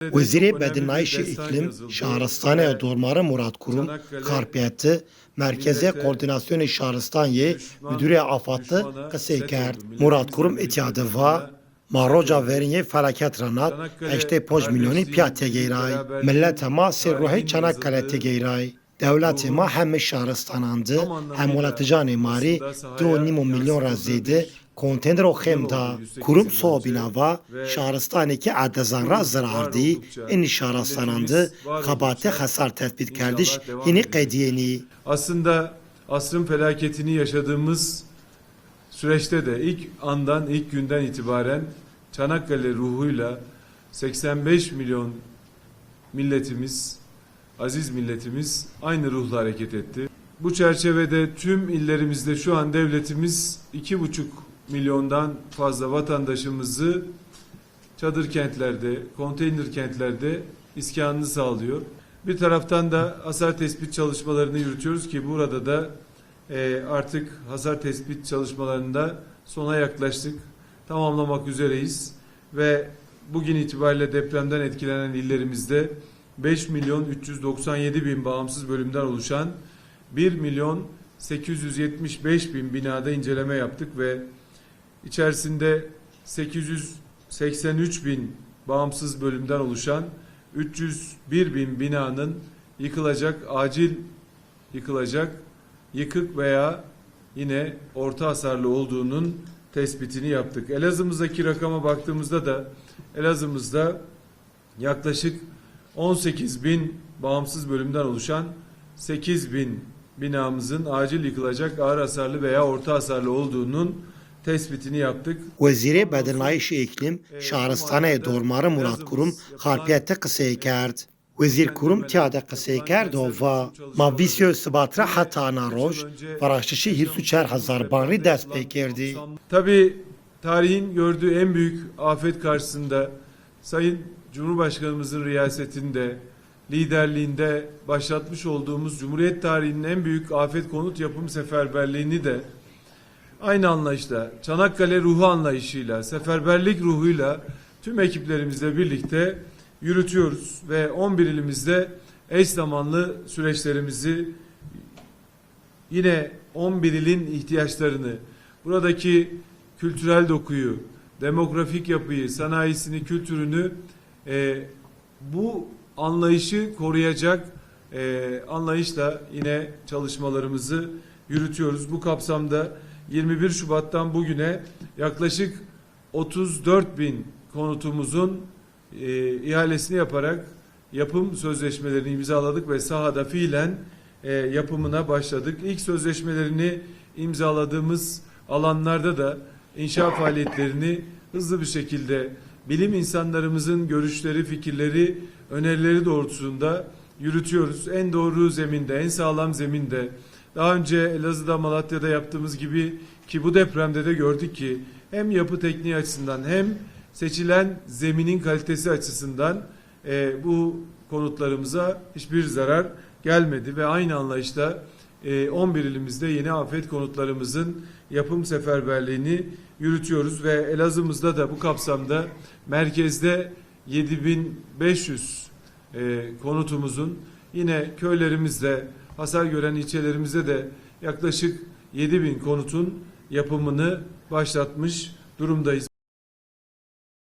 Wezîrê Bedinayişê İklim Şaristanê Dormarê Murat Kurum Karpiyetî Merkezê Koordinasyonê Şaristaniyê Müdürê Afatî qisê kerd. Murat Kurum îtiyadê va Maroca veriyê felaket ranat heştê poj milyonî piya têgêray. Milletê ma sê ruhê Çanakkale têgêray. Devletê ma hem marî du û nîm û milyon re zêde kurum soğubina va şaristanekî adezan ra zirardî in şaristanan di xebatê xesar tespit kerdiş hinî qediyenî. Aslında asrın felaketini yaşadığımız süreçte de ilk andan, ilk günden itibaren Çanakkale ruhuyla 85 milyon milletimiz, aziz milletimiz aynı ruhla hareket etti. Bu çerçevede tüm illerimizde şu an devletimiz iki buçuk milyondan fazla vatandaşımızı çadır kentlerde, konteyner kentlerde iskanını sağlıyor. Bir taraftan da hasar tespit çalışmalarını yürütüyoruz ki burada da e, artık hasar tespit çalışmalarında sona yaklaştık. Tamamlamak üzereyiz ve bugün itibariyle depremden etkilenen illerimizde 5 milyon 397 bin bağımsız bölümden oluşan 1 milyon 875 bin binada inceleme yaptık ve içerisinde 883 bin bağımsız bölümden oluşan 301 bin binanın yıkılacak, acil yıkılacak, yıkık veya yine orta hasarlı olduğunun tespitini yaptık. Elazığ'ımızdaki rakama baktığımızda da Elazığ'ımızda yaklaşık 18 bin bağımsız bölümden oluşan 8 bin binamızın acil yıkılacak ağır hasarlı veya orta hasarlı olduğunun tespitini yaptık. Wezîrê Bedinayişê İklim Şaristanê Dormarê Murat Kurum Xarpiyetê qisê kerd. Wezîr Kurum tiyade qisê kerd û va ma vîsyo sibatra heta na roj faraşişî hîrsu çar hezar banrî dest. Tabii tarihin gördüğü en büyük afet karşısında Sayın Cumhurbaşkanımızın riyasetinde, liderliğinde başlatmış olduğumuz Cumhuriyet tarihinin en büyük afet konut yapım seferberliğini de aynı anlayışla, Çanakkale ruhu anlayışıyla, seferberlik ruhuyla tüm ekiplerimizle birlikte yürütüyoruz ve 11 ilimizde eş zamanlı süreçlerimizi yine 11 ilin ihtiyaçlarını, buradaki kültürel dokuyu, demografik yapıyı, sanayisini, kültürünü e, bu anlayışı koruyacak e, anlayışla yine çalışmalarımızı yürütüyoruz. Bu kapsamda 21 Şubat'tan bugüne yaklaşık 34 bin konutumuzun e, ihalesini yaparak yapım sözleşmelerini imzaladık ve sahada fiilen e, yapımına başladık. İlk sözleşmelerini imzaladığımız alanlarda da inşaat faaliyetlerini hızlı bir şekilde bilim insanlarımızın görüşleri, fikirleri, önerileri doğrultusunda yürütüyoruz. En doğru zeminde, en sağlam zeminde. Daha önce Elazığ'da, Malatya'da yaptığımız gibi ki bu depremde de gördük ki hem yapı tekniği açısından hem seçilen zeminin kalitesi açısından e, bu konutlarımıza hiçbir zarar gelmedi ve aynı anlayışla e, 11 ilimizde yeni afet konutlarımızın yapım seferberliğini yürütüyoruz ve Elazığ'ımızda da bu kapsamda merkezde 7500 e, konutumuzun yine köylerimizde hasar gören ilçelerimizde de yaklaşık 7000 konutun yapımını başlatmış durumdayız.